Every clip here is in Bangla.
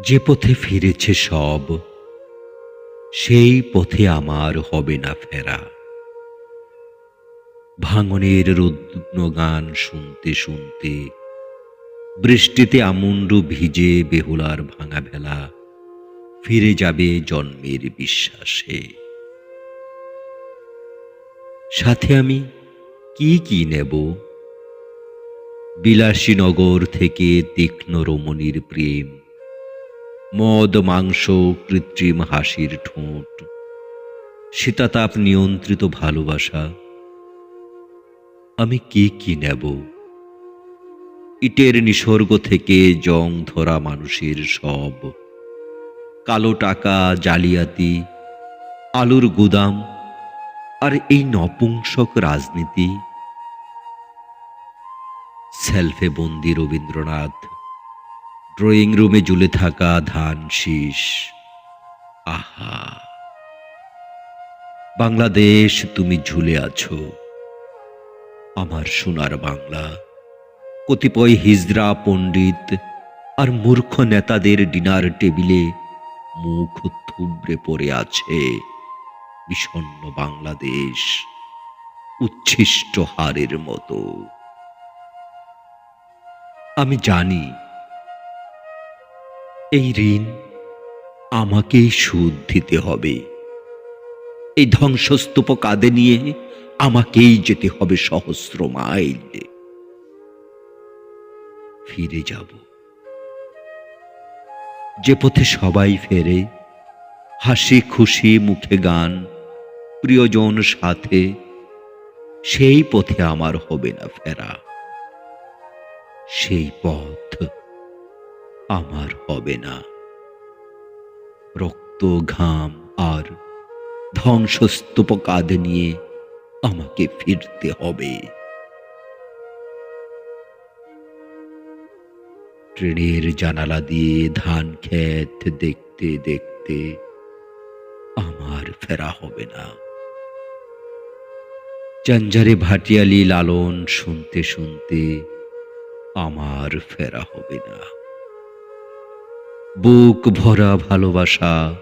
যে পথে ফিরেছে সব, সেই পথে আমার হবে না ফেরা। ভাঙনের রুদ্ন গান শুনতে শুনতে, বৃষ্টিতে আমুন্ডু ভিজে বেহুলার ভাঙা ভেলা, ফিরে যাবে জন্মের বিশ্বাসে। সাথে আমি কি কি নেব? বিলাসীনগর থেকে তীক্ষ্ণ রমণীর প্রেম মদ, মাংস, কৃত্রিম হাসির ঠোঁট। শীতাতাপ নিয়ন্ত্রিত ভালোবাসা। আমি কি কি নেব? ইটের নিসর্গ থেকে জং ধরা মানুষের সব। কালো টাকা, জালিয়াতি, আলুর গুদাম, আর এই নপুংসক রাজনীতি। সেলফে বন্দি রবীন্দ্রনাথ ড্রয়িং রুমে ঝুলে থাকা ধান শীষ। আহা! বাংলাদেশ, তুমি ঝুলে আছো। আমার সোনার বাংলা। কতিপয় হিজড়া পণ্ডিত আর মূর্খ নেতাদের ডিনার টেবিলে মুখ থুবড়ে পড়ে আছে বিষণ্ণ বাংলাদেশ উচ্ছিষ্ট হারের মতো। আমি জানি এই ঋণ আমাকেই সুদ দিতে হবে। এই ধ্বংসস্তূপ কাঁধে নিয়ে আমাকেই যেতে হবে সহস্র মাইল। ফিরে যাব। যে পথে সবাই ফেরে, হাসি খুশি মুখে গান, প্রিয়জন সাথে, সেই পথে আমার হবে না ফেরা। সেই পথ আমার হবে না। রক্ত, ঘাম আর ধ্বংসস্তূপ কাঁধে নিয়ে আমাকে ফিরতে হবে। ট্রেনের জানালা দিয়ে ধান ক্ষেত দেখতে দেখতে আমার ফেরা হবে না। চঞ্জারে ভাটিয়ালি লালন শুনতে শুনতে আমার ফেরা হবে না। বুক ভরা ভালোবাসা,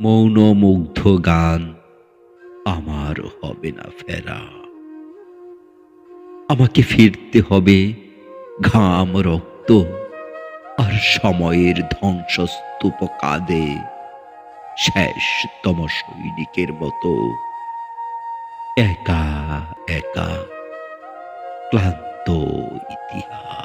মৌন মুগ্ধ গান, আমার হবে না ফেরা। আমাকে ফিরতে হবে ঘাম রক্ত আর সময়ের ধ্বংসস্তূপ কাঁদে শেষতম সৈনিকের মতো। একা একা, ক্লান্ত ইতিহাস।